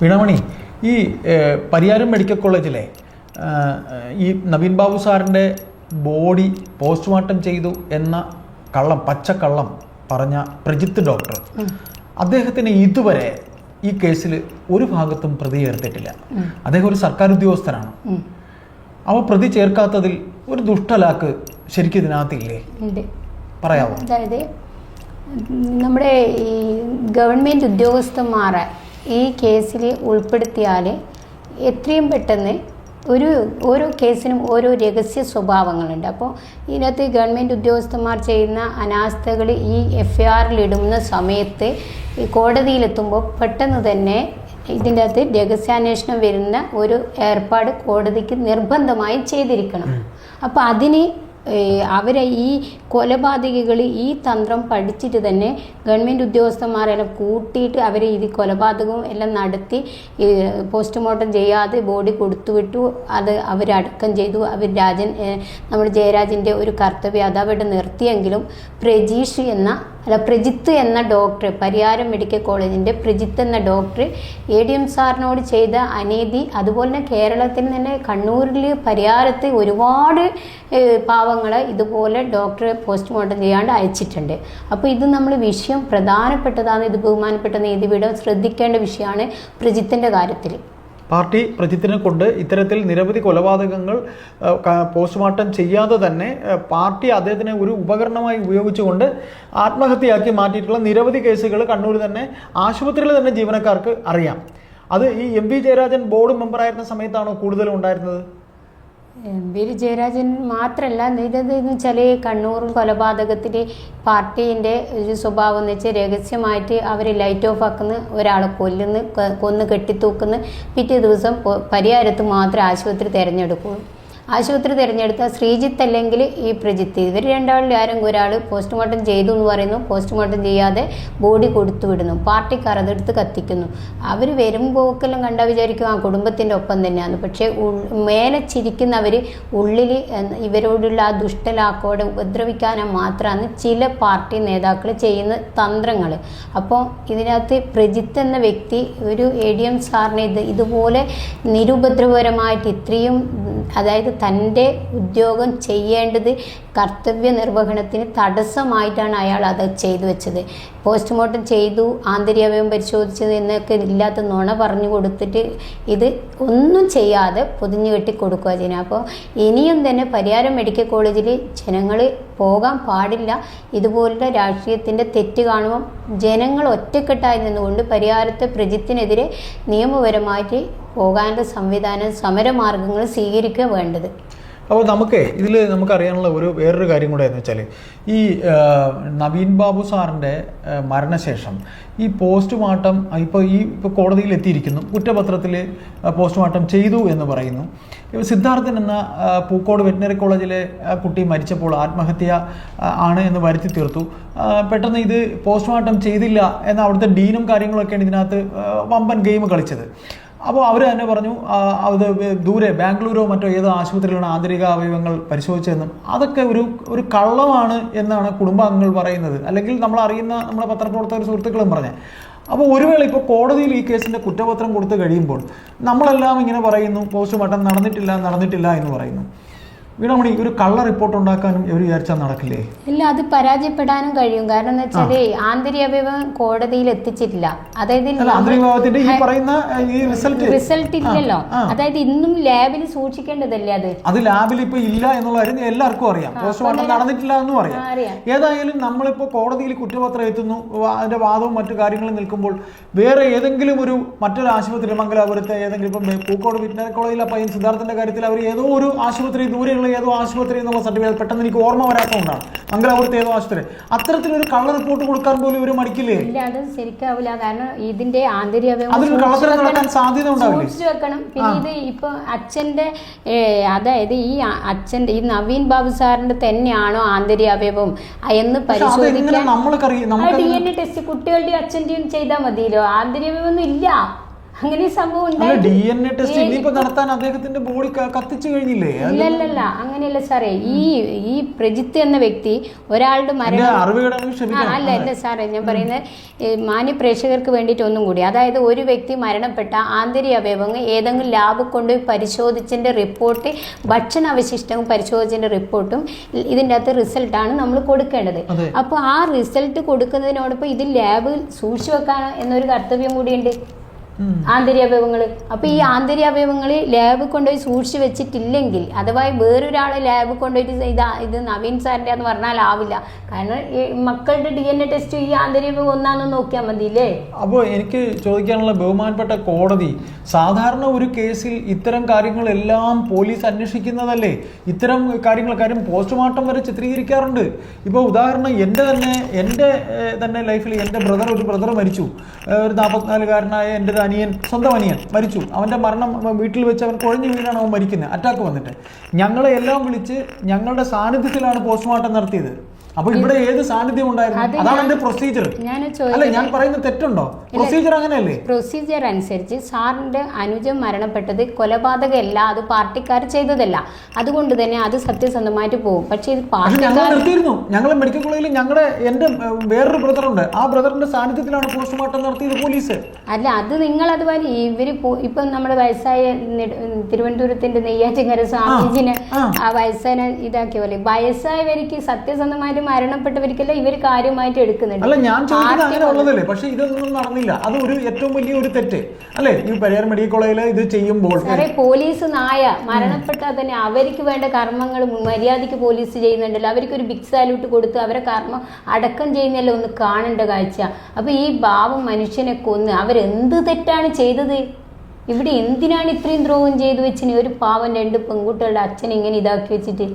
വീണമണി ഈ പരിയാരം മെഡിക്കൽ കോളേജിലെ ഈ നവീൻ ബാബു സാറിന്റെ ബോഡി പോസ്റ്റ്മോർട്ടം ചെയ്തു എന്ന കള്ളം പച്ചക്കള്ളം പറഞ്ഞ പ്രജിത്ത് ഡോക്ടർ അദ്ദേഹത്തിന് ഇതുവരെ ഈ കേസിൽ ഒരു ഭാഗത്തും പ്രതി ചേർത്തിട്ടില്ല അദ്ദേഹം ഒരു സർക്കാർ ഉദ്യോഗസ്ഥനാണ്. അവ പ്രതി ചേർക്കാത്തതിൽ ഒരു ദുഷ്ടലാക്ക് ശരിക്കും ഇതിനകത്തില്ലേ പറയാമോ അതായത് നമ്മുടെ ഈ ഗവൺമെന്റ് ഉദ്യോഗസ്ഥന്മാരെ ഈ കേസിൽ ഉൾപ്പെടുത്തിയാൽ എത്രയും പെട്ടെന്ന് ഒരു ഓരോ കേസിനും ഓരോ രഹസ്യ സ്വഭാവങ്ങളുണ്ട്. അപ്പോൾ ഇതിനകത്ത് ഗവൺമെന്റ് ഉദ്യോഗസ്ഥന്മാർ ചെയ്യുന്ന അനാസ്ഥകൾ ഈ എഫ് ആറിൽ ഇടുന്ന സമയത്ത് ഈ കോടതിയിലെത്തുമ്പോൾ പെട്ടെന്ന് തന്നെ ഇതിന്റെ അകത്ത് രഹസ്യാന്വേഷണം വരുന്ന ഒരു ഏർപ്പാട് കോടതിക്ക് നിർബന്ധമായും ചെയ്തിരിക്കണം. അപ്പോൾ അതിന് അവരെ ഈ കൊലപാതകികൾ ഈ തന്ത്രം പഠിച്ചിട്ട് തന്നെ ഗവൺമെന്റ് ഉദ്യോഗസ്ഥന്മാരെല്ലാം കൂട്ടിയിട്ട് അവരെ ഇത് കൊലപാതകവും എല്ലാം നടത്തി പോസ്റ്റ്മോർട്ടം ചെയ്യാതെ ബോഡി കൊടുത്തുവിട്ടു. അത് അവരടക്കം ചെയ്തു. അവർ രാജൻ നമ്മുടെ ജയരാജന്റെ ഒരു കർത്തവ്യം അത് അവിടെ നിർത്തിയെങ്കിലും പ്രജീഷ് എന്ന അല്ല പ്രജിത്ത് എന്ന ഡോക്ടർ പരിയാരം മെഡിക്കൽ കോളേജിന്റെ പ്രജിത്ത് എന്ന ഡോക്ടർ എ ഡി എം സാറിനോട് ചെയ്ത അനീതി അതുപോലെ തന്നെ കേരളത്തിൽ തന്നെ കണ്ണൂരിൽ പരിയാരത്ത് ഒരുപാട് പാവങ്ങൾ ഇതുപോലെ ഡോക്ടർ പോസ്റ്റ്മോർട്ടം ചെയ്യാണ്ട് അയച്ചിട്ടുണ്ട്. അപ്പോൾ ഇത് നമ്മൾ വിഷയം പ്രധാനപ്പെട്ടതാണ് ഇത് ബഹുമാനപ്പെട്ട നീതിപീഠം ശ്രദ്ധിക്കേണ്ട വിഷയമാണ് പ്രജിത്തിന്റെ കാര്യത്തിൽ പാർട്ടി പ്രജിത്തിനെ കൊണ്ട് ഇത്തരത്തിൽ നിരവധി കൊലപാതകങ്ങൾ പോസ്റ്റ്മോർട്ടം ചെയ്യാതെ തന്നെ പാർട്ടി അദ്ദേഹത്തിനെ ഒരു ഉപകരണമായി ഉപയോഗിച്ചുകൊണ്ട് ആത്മഹത്യയാക്കി മാറ്റിയിട്ടുള്ള നിരവധി കേസുകൾ കണ്ണൂർ തന്നെ ആശുപത്രിയിൽ തന്നെ ജീവനക്കാർക്ക് അറിയാം. അത് ഈ എം വി ജയരാജൻ ബോർഡ് മെമ്പറായിരുന്ന സമയത്താണോ കൂടുതലും ഉണ്ടായിരുന്നത്? എം വി ജയരാജൻ മാത്രമല്ല ഇതെന്ന് വെച്ചാൽ കണ്ണൂർ കൊലപാതകത്തിന്റെ പാർട്ടീന്റെ ഒരു സ്വഭാവം എന്ന് വെച്ചാൽ രഹസ്യമായിട്ട് അവർ ലൈറ്റ് ഓഫ് ആക്കുന്ന ഒരാളെ കൊല്ലുന്നു കൊന്ന് കെട്ടിത്തൂക്കുന്നു. പിറ്റേ ദിവസം പരിഹാരത്ത് മാത്രം ആശുപത്രി തിരഞ്ഞെടുക്കൂ ആശുപത്രി തിരഞ്ഞെടുത്ത ശ്രീജിത്ത് അല്ലെങ്കിൽ ഈ പ്രജിത്ത്. ഇവർ രണ്ടാളിൽ ആരെങ്കിലും ഒരാൾ പോസ്റ്റ്മോർട്ടം ചെയ്തു എന്ന് പറയുന്നു. പോസ്റ്റ്മോർട്ടം ചെയ്യാതെ ബോഡി കൊടുത്തു വിടുന്നു. പാർട്ടിക്കാർ അതെടുത്ത് കത്തിക്കുന്നു. അവർ വരുമ്പോക്കെല്ലാം കണ്ടാൽ വിചാരിക്കും ആ കുടുംബത്തിന്റെ ഒപ്പം തന്നെയാണ് പക്ഷേ മേലെ ചിരിക്കുന്നവർ ഉള്ളിൽ ഇവരോടുള്ള ആ ദുഷ്ടലാക്കോടെ ഉപദ്രവിക്കാനും മാത്രമാണ് ചില പാർട്ടി നേതാക്കൾ ചെയ്യുന്ന തന്ത്രങ്ങൾ അപ്പോൾ ഇതിനകത്ത് പ്രജിത്ത് എന്ന വ്യക്തി ഒരു എ ഡി എം സാറിനെ ഇത് ഇതുപോലെ നിരുപദ്രവപരമായിട്ട് ഇത്രയും അതായത് തന്റെ ഉദ്യോഗം ചെയ്യേണ്ടത് കർത്തവ്യ നിർവഹണത്തിന് തടസ്സമായിട്ടാണ് അയാൾ അത് ചെയ്തു വെച്ചത്. പോസ്റ്റ്മോർട്ടം ചെയ്തു ആന്തരികവയം പരിശോധിച്ചത് എന്നൊക്കെ ഇല്ലാത്ത നുണ പറഞ്ഞു കൊടുത്തിട്ട് ഇത് ഒന്നും ചെയ്യാതെ പൊതിഞ്ഞു കെട്ടി കൊടുക്കുക ചെയ്യുന്നത്. അപ്പോൾ ഇനിയും തന്നെ പരിയാരം മെഡിക്കൽ കോളേജിൽ ജനങ്ങൾ പോകാൻ പാടില്ല. ഇതുപോലുള്ള രാഷ്ട്രീയത്തിന്റെ തെറ്റ് കാണുമ്പോൾ ജനങ്ങൾ ഒറ്റക്കെട്ടായി നിന്നുകൊണ്ട് പരിഹാരത്തെ പ്രജിത്തിനെതിരെ നിയമപരമായിട്ട് പോകാനുള്ള സംവിധാനം സമരമാർഗങ്ങൾ സ്വീകരിക്കുക വേണ്ടത്. അപ്പോൾ നമുക്ക് ഇതിൽ നമുക്കറിയാനുള്ള ഒരു വേറൊരു കാര്യം കൂടെ എന്ന് വെച്ചാൽ ഈ നവീൻ ബാബു സാറിന്റെ മരണശേഷം ഈ പോസ്റ്റ്മോർട്ടം ഇപ്പോൾ ഈ ഇപ്പോൾ കോടതിയിൽ എത്തിയിരിക്കുന്നു കുറ്റപത്രത്തിൽ പോസ്റ്റ്മോർട്ടം ചെയ്തു എന്ന് പറയുന്നു. സിദ്ധാർത്ഥൻ എന്ന പൂക്കോട് വെറ്റിനറി കോളേജിലെ കുട്ടി മരിച്ചപ്പോൾ ആത്മഹത്യ ആണ് എന്ന് വരുത്തി തീർത്തു. പെട്ടെന്ന് ഇത് പോസ്റ്റ്മോർട്ടം ചെയ്തില്ല എന്ന അവിടുത്തെ ഡീനും കാര്യങ്ങളൊക്കെയാണ് ഇതിനകത്ത് വമ്പൻ ഗെയിം കളിച്ചത്. അപ്പോൾ അവർ തന്നെ പറഞ്ഞു അത് ദൂരെ ബാംഗ്ലൂരോ മറ്റോ ഏത് ആശുപത്രിയിലാണ് ആന്തരിക അവയവങ്ങൾ പരിശോധിച്ചതെന്നും അതൊക്കെ ഒരു ഒരു കള്ളമാണ് എന്നാണ് കുടുംബാംഗങ്ങൾ പറയുന്നത്. അല്ലെങ്കിൽ നമ്മൾ അറിയുന്ന നമ്മുടെ പത്രപ്രവർത്തകർ സുഹൃത്തുക്കളും പറഞ്ഞത് അപ്പോൾ ഒരു വേള ഇപ്പോൾ കോടതിയിൽ ഈ കേസിന്റെ കുറ്റപത്രം കൊടുത്തു കഴിയുമ്പോൾ നമ്മളെല്ലാം ഇങ്ങനെ പറയുന്നു പോസ്റ്റ്മോർട്ടം നടന്നിട്ടില്ല നടന്നിട്ടില്ല എന്ന് പറയുന്നു. വീണമണി ഒരു കള്ള റിപ്പോർട്ട് ഉണ്ടാക്കാനും ഇവർ വിചാരിച്ചാൽ നടക്കില്ലേ? ഇല്ല അത് പരാജയപ്പെടാനും കഴിയും. കാരണം എന്ന് വെച്ചാൽ ആന്തരിക അവയവം കോടതിയിൽ എത്തിച്ചിട്ടില്ല. അതായത് ഈ പറയുന്ന ഈ റിസൾട്ട് റിസൾട്ട് ഇല്ലല്ലോ. അതായത് ഇന്നും ലാബിൽ സൂക്ഷിക്കേണ്ടതല്ലേ അത്? അത് ലാബിൽ ഇപ്പൊ ഇല്ല എന്നുള്ള കാര്യം എല്ലാവർക്കും അറിയാം. പോസ്റ്റ്മോർട്ടം നടന്നിട്ടില്ല എന്നും അറിയാം. ഏതായാലും നമ്മളിപ്പോ കോടതിയിൽ കുറ്റപത്രം എത്തുന്നു അതിന്റെ വാദവും മറ്റു കാര്യങ്ങളും നിൽക്കുമ്പോൾ വേറെ ഏതെങ്കിലും ഒരു മറ്റൊരു ആശുപത്രി മംഗലാപുരത്തെ ഏതെങ്കിലും ഇപ്പം പൂക്കോട് വെറ്റിനറി കോളേജിലെ പയ്യൻ സിദ്ധാർത്ഥന്റെ കാര്യത്തിൽ അവർ ഏതോ ഒരു ആശുപത്രി ദൂരെയുള്ള ഏതോ ആശുപത്രി എന്നുള്ള സർട്ടിഫിക്കറ്റ് പെട്ടെന്ന് എനിക്ക് ഓർമ്മ വരാത്തതുകൊണ്ടാണ്. മംഗലാപുരത്ത് ഏതോ ആശുപത്രി. അത്തരത്തിലൊരു കള്ള റിപ്പോർട്ട് കൊടുക്കാൻ പോലും ഇവർ മടിക്കില്ലേ? ഇല്ല അത് ശരിക്കാവില്ല. കാരണം ഇതിന്റെ ആന്തരിക സൂക്ഷിച്ച് കള്ളത്തരം. നടക്കാൻ സാധ്യത ഉണ്ടാവില്ലേ? സൂക്ഷിച്ച് വെക്കണം. പിന്നെ ഇത് ഇപ്പൊ അച്ഛന്റെ അതായത് ഈ അച്ഛന്റെ ഈ നവീൻ ബാബു സാറിന്റെ തന്നെയാണോ ആന്തരിക അവയവം എന്ന് പരിശോധിക്കാൻ ഡി എൻ എ ടെസ്റ്റ് കുട്ടികളുടെയും അച്ഛന്റെയും ചെയ്താൽ മതിയല്ലോ. ആന്തരിക ഇല്ല. അങ്ങനെ സംഭവം ഡി എൻ എ ടെസ്റ്റ് ഇനിയിപ്പോ നടത്താൻ അദ്ദേഹത്തിന്റെ ബോഡി കത്തിച്ചു കഴിഞ്ഞില്ലേ? ഇല്ലല്ലല്ല അങ്ങനെയല്ല സാറേ. ഈ ഈ പ്രജിത്ത് എന്ന വ്യക്തി ഒരാളുടെ മരണം അല്ല അല്ല സാറേ ഞാൻ പറയുന്നത് മാന്യ പ്രേക്ഷകർക്ക് വേണ്ടിയിട്ട് ഒന്നും കൂടി. അതായത് ഒരു വ്യക്തി മരണപ്പെട്ട ആന്തരിക അവയവങ്ങൾ ഏതെങ്കിലും ലാബ് കൊണ്ടുപോയി പരിശോധിച്ചതിന്റെ റിപ്പോർട്ട് ഭക്ഷണ അവശിഷ്ടവും പരിശോധിച്ചതിന്റെ റിപ്പോർട്ടും ഇതിന്റെ അകത്ത് റിസൾട്ടാണ് നമ്മൾ കൊടുക്കേണ്ടത്. അപ്പോൾ ആ റിസൾട്ട് കൊടുക്കുന്നതിനോടൊപ്പം ഇത് ലാബിൽ സൂക്ഷിച്ചു വെക്കാൻ എന്നൊരു കർത്തവ്യം കൂടിയുണ്ട്. ആന്തരികാവയവങ്ങൾ. അപ്പോൾ ഈ ആന്തരികാവയവങ്ങൾ ലാബ് കൊണ്ടുപോയി സൂക്ഷിച്ച് വെച്ചിട്ടില്ലെങ്കിൽ അഥവാ വേറൊരാൾ ലാബ് കൊണ്ടുപോയിട്ട് ഇത് ഇത് നവീൻ സാറിന്റെ എന്ന് പറഞ്ഞാൽ ആവില്ല. കാരണം ഈ മക്കളുടെ ഡി എൻ എ ടെസ്റ്റ് ഈ ആന്തരികാവയവം ഒന്നാണെന്ന് നോക്കിയാൽ മതിയില്ലേ? അപ്പോൾ എനിക്ക് ചോദിക്കാനുള്ള ബഹുമാനപ്പെട്ട കോടതി സാധാരണ ഒരു കേസിൽ ഇത്തരം കാര്യങ്ങളെല്ലാം പോലീസ് അന്വേഷിക്കുന്നതല്ലേ? ഇത്തരം കാര്യങ്ങൾ കാര്യം പോസ്റ്റ്മോർട്ടം വരെ ചിത്രീകരിക്കാറുണ്ട്. ഇപ്പോൾ ഉദാഹരണം എന്റെ തന്നെ എന്റെ തന്നെ ലൈഫിൽ എന്റെ ബ്രദർ ഒരു ബ്രദർ മരിച്ചു. ഒരു നാൽപ്പത്തിനാലുകാരനായ എന്റെ അനിയൻ സ്വന്തം അനിയൻ മരിച്ചു. അവന്റെ മരണം വീട്ടിൽ വെച്ച് അവൻ കുഴഞ്ഞു വീണാണ് അവൻ മരിക്കുന്നത്. അറ്റാക്ക് വന്നിട്ട്. ഞങ്ങളെ എല്ലാം വിളിച്ച് ഞങ്ങളുടെ സാന്നിധ്യത്തിലാണ് പോസ്റ്റ്മോർട്ടം നടത്തിയത്. അപ്പോൾ ഇവിടെ ഏത് സാന്നിധ്യം ഉണ്ടായിരുന്നു? അതാണ് എന്റെ പ്രൊസീജിയർ ഞാൻ അല്ല ഞാൻ പറയുന്നത് തെറ്റുണ്ടോ? പ്രൊസീജിയർ അങ്ങനെയല്ലേ? പ്രൊസീജിയർ അനുസരിച്ച് സാറിന്റെ അനുജൻ മരണപ്പെട്ടത് കൊലപാതകമല്ല അത് പാർട്ടിക്കാർ ചെയ്തതല്ല. അതുകൊണ്ട് തന്നെ അത് സത്യസന്ധമായിട്ട് പോകും. പക്ഷേ ഇത് ഞങ്ങൾ നിർത്തിയിരുന്നു. ഞങ്ങൾ മെഡിക്കൽ കോളേജിൽ ഞങ്ങളുടെ എന്റെ വേറൊരു ബ്രദറുണ്ട് ആ ബ്രദറിന്റെ സാന്നിധ്യത്തിലാണ് പോസ്റ്റ്മോർട്ടം നടത്തിയത് പോലീസ്. അല്ല അത് നിങ്ങൾ അതുപോലെ ഇവർ ഇപ്പൊ നമ്മുടെ വയസ്സായ തിരുവനന്തപുരത്തിന്റെ നെയ്യാറ്റിങ്കര സ്വാമിജിനെ ആ. ആ. വയസ്സായ ഇതാക്കിയ പോലെ. വയസ്സായവർക്ക് സത്യസന്ധമായിട്ട് മരണപ്പെട്ടവർക്കെല്ലാം ഇവർ കാര്യമായിട്ട് എടുക്കുന്നുണ്ട്. അല്ല ഞാൻ ചോദിക്കുന്നത് അങ്ങനെ ഉള്ളതല്ലേ? പക്ഷെ ഇതൊന്നും നടന്നില്ല. അത് ഒരു ഏറ്റവും വലിയ ഒരു തെറ്റ്. അല്ലേ? ഈ പരിയാർ മെഡിക്കൽ കോളേജിൽ ഇത് ചെയ്യുമ്പോൾ സാറേ പോലീസ് നായ മരണപ്പെട്ടാൽ തന്നെ അവർക്ക് വേണ്ട കർമ്മങ്ങൾ മര്യാദയ്ക്ക് പോലീസ് ചെയ്യുന്നുണ്ടല്ലോ. അവർക്ക് ഒരു ബിഗ് സാല്യൂട്ട് കൊടുത്ത് അവരെ കർമ്മം അടക്കം ചെയ്യുന്നല്ലോ ഒന്ന് കാണേണ്ട കാഴ്ച. അപ്പൊ ഈ പാവം മനുഷ്യനെ കൊന്ന് അവരെന്ത് തെറ്റാണ് ചെയ്തത്? ഇവിടെ എന്തിനാണ് ഇത്രയും ദ്രോഹം ചെയ്തു വെച്ചിന്? ഒരു പാവം രണ്ട് പെൺകുട്ടികളുടെ അച്ഛൻ ഇങ്ങനെ ഇതാക്കി വെച്ചിട്ട്.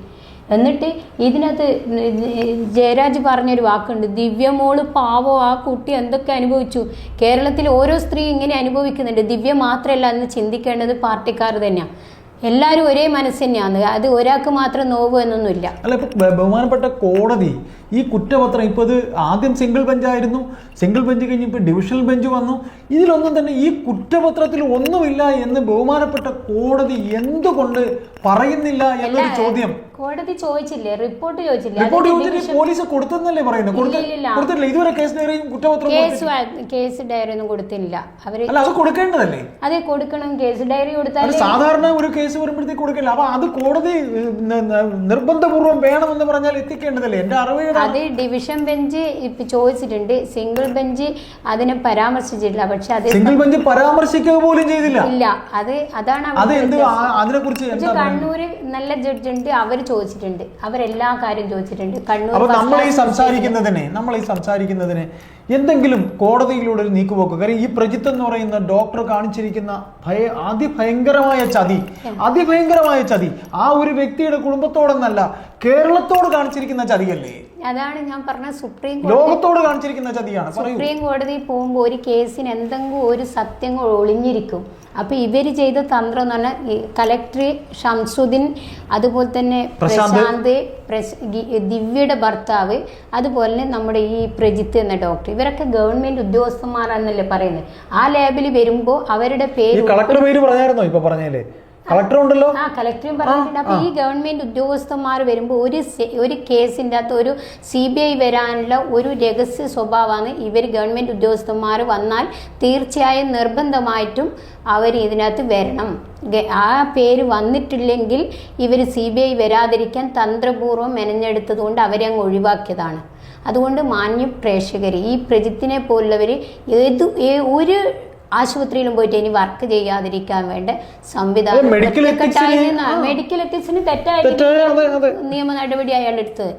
എന്നിട്ട് ഇതിനകത്ത് ജയരാജ് പറഞ്ഞൊരു വാക്കുണ്ട് ദിവ്യമോൾ പാവോ ആ കുട്ടി എന്തൊക്കെ അനുഭവിച്ചു? കേരളത്തിൽ ഓരോ സ്ത്രീ ഇങ്ങനെ അനുഭവിക്കുന്നുണ്ട് ദിവ്യ മാത്രമല്ല എന്ന് ചിന്തിക്കേണ്ടത് പാർട്ടിക്കാർ തന്നെയാണ് എല്ലാവരും ഒരേ മനസ്സ് തന്നെയാണ് അത് ഒരാൾക്ക് മാത്രം നോവ് എന്നൊന്നുമില്ല. അല്ല ഇപ്പൊ ബഹുമാനപ്പെട്ട കോടതി ഈ കുറ്റപത്രം ഇപ്പൊ ഇത് ആദ്യം സിംഗിൾ ബെഞ്ചായിരുന്നു. സിംഗിൾ ബെഞ്ച് കഴിഞ്ഞ് ഇപ്പൊ ഡിവിഷണൽ ബെഞ്ച് വന്നു. ഇതിലൊന്നും തന്നെ ഈ കുറ്റപത്രത്തിൽ ഒന്നുമില്ല എന്ന് ബഹുമാനപ്പെട്ട കോടതി എന്തുകൊണ്ട് പറയുന്നില്ല എന്നൊരു ചോദ്യം. കോടതി ചോദിച്ചില്ലേ? റിപ്പോർട്ട് ചോദിച്ചില്ലേ? റിപ്പോർട്ട് ചോദിച്ചിട്ട് പോലീസ് കൊടുത്തെന്നല്ലേ പറയുന്നത്. കൊടുത്തിട്ടില്ല. ഇതുവരെ കേസ് ഡയറിയും കുറ്റപത്രം കേസ് കേസ് ഡയറി ഒന്നും കൊടുത്തില്ല. അവർ അല്ല അത് കൊടുക്കേണ്ടതല്ലേ? അതെ കൊടുക്കണം. കേസ് ഡയറി കൊടുത്താൽ സാധാരണ ഒരു കേസ് വരുമ്പോഴത്തേക്ക് കൊടുക്കില്ല. അപ്പൊ അത് കോടതി നിർബന്ധപൂർവം വേണമെന്ന് പറഞ്ഞാൽ എത്തിക്കേണ്ടതല്ലേ? എന്റെ അറിവ് അത് ഡിവിഷൻ ബെഞ്ച് ഇപ്പൊ ചോദിച്ചിട്ടുണ്ട്. സിംഗിൾ ബെഞ്ച് അതിനെ പരാമർശിച്ചിട്ടില്ല. പക്ഷെ അത് സിംഗിൾ ബെഞ്ച് പരാമർശിക്കുക പോലും ചെയ്തില്ല. ഇല്ല. അത് അതാണ്. അതിനെ കുറിച്ച് കണ്ണൂര് നല്ല ജഡ്ജ് ഉണ്ട്. അവർ ചോദിച്ചിട്ടുണ്ട്. അവരെല്ലാ കാര്യം ചോദിച്ചിട്ടുണ്ട്. കണ്ണൂർ നമ്മൾ ഈ സംസാരിക്കുന്നതിനെ നമ്മൾ ഈ സംസാരിക്കുന്നതിന് എന്തെങ്കിലും കോടതിയിലൂടെ ഒരു നീക്കുപോക്ക്. കാര്യം ഈ പ്രജിത്ത് എന്ന് പറയുന്ന ഡോക്ടർ കാണിച്ചിരിക്കുന്ന ഭയ അതിഭയങ്കരമായ ചതി അതിഭയങ്കരമായ ചതി ആ ഒരു വ്യക്തിയുടെ കുടുംബത്തോടെന്നല്ല കേരളത്തോട് കാണിച്ചിരിക്കുന്ന ചതിയല്ലേ? അതാണ് ഞാൻ പറഞ്ഞ സുപ്രീം കോടതി ലോകത്തോട് കാണിച്ചിരിക്കുന്ന ചതിയാണ്. സുപ്രീം കോടതി പോകുമ്പോൾ ഒരു കേസിന് എന്തെങ്കിലും ഒരു സത്യം ഒളിഞ്ഞിരിക്കും. അപ്പൊ ഇവർ ചെയ്ത തന്ത്രം എന്ന് പറഞ്ഞാൽ കലക്ടർ ഷംസുദ്ദീൻ അതുപോലെ തന്നെ പ്രശാന്ത്. ദിവ്യയുടെ ഭർത്താവ് അതുപോലെ തന്നെ നമ്മുടെ ഈ പ്രജിത്ത് എന്ന ഡോക്ടർ ഇവരൊക്കെ ഗവൺമെന്റ് ഉദ്യോഗസ്ഥന്മാരാണെന്നല്ലേ പറയുന്നത്? ആ ലേബിൽ വരുമ്പോൾ അവരുടെ പേര് കളക്ടർ പേര് പറഞ്ഞായിരുന്നോ ഇപ്പൊ പറഞ്ഞല്ലേ കളക്ടർ ഉണ്ടല്ലോ. ആ കളക്ടറും പറഞ്ഞിട്ടുണ്ട്. അപ്പൊ ഈ ഗവൺമെന്റ് ഉദ്യോഗസ്ഥന്മാർ വരുമ്പോൾ ഒരു ഒരു കേസിന്റെ അകത്ത് ഒരു സി ബി ഐ വരാനുള്ള ഒരു രഹസ്യ സ്വഭാവമാണ് ഇവർ ഗവൺമെന്റ് ഉദ്യോഗസ്ഥന്മാർ വന്നാൽ തീർച്ചയായും നിർബന്ധമായിട്ടും അവർ ഇതിനകത്ത് വരണം. ആ പേര് വന്നിട്ടില്ലെങ്കിൽ ഇവർ സി ബി ഐ വരാതിരിക്കാൻ തന്ത്രപൂർവം മെനഞ്ഞെടുത്തത് കൊണ്ട് അവരെ അങ്ങ് ഒഴിവാക്കിയതാണ്. അതുകൊണ്ട് മാന്യ പ്രേക്ഷകർ ഈ പ്രജിത്തിനെ പോലുള്ളവർ ഏത് ഒരു ആശുപത്രിയിലും പോയിട്ട് ഇനി വർക്ക് ചെയ്യാതിരിക്കാൻ വേണ്ട സംവിധാനം. മെഡിക്കൽ എത്തിക്സിന് തെറ്റായി നിയമ നടപടി അയാൾ എടുത്തത്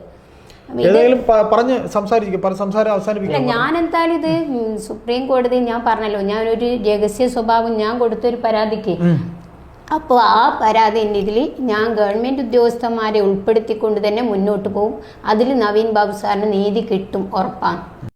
പറഞ്ഞ് സംസാരിക്കും സംസാരം ഞാൻ എന്തായാലും ഇത് സുപ്രീം കോടതി ഞാൻ പറഞ്ഞല്ലോ ഞാൻ ഒരു രഹസ്യ സ്വഭാവം ഞാൻ കൊടുത്തൊരു പരാതിക്ക്. അപ്പോൾ ആ പരാതി ഇതിൽ ഞാൻ ഗവൺമെന്റ് ഉദ്യോഗസ്ഥന്മാരെ ഉൾപ്പെടുത്തിക്കൊണ്ട് തന്നെ മുന്നോട്ട് പോകും അതിൽ നവീൻ ബാബു സാറിന് നീതി കിട്ടും ഉറപ്പാണ്.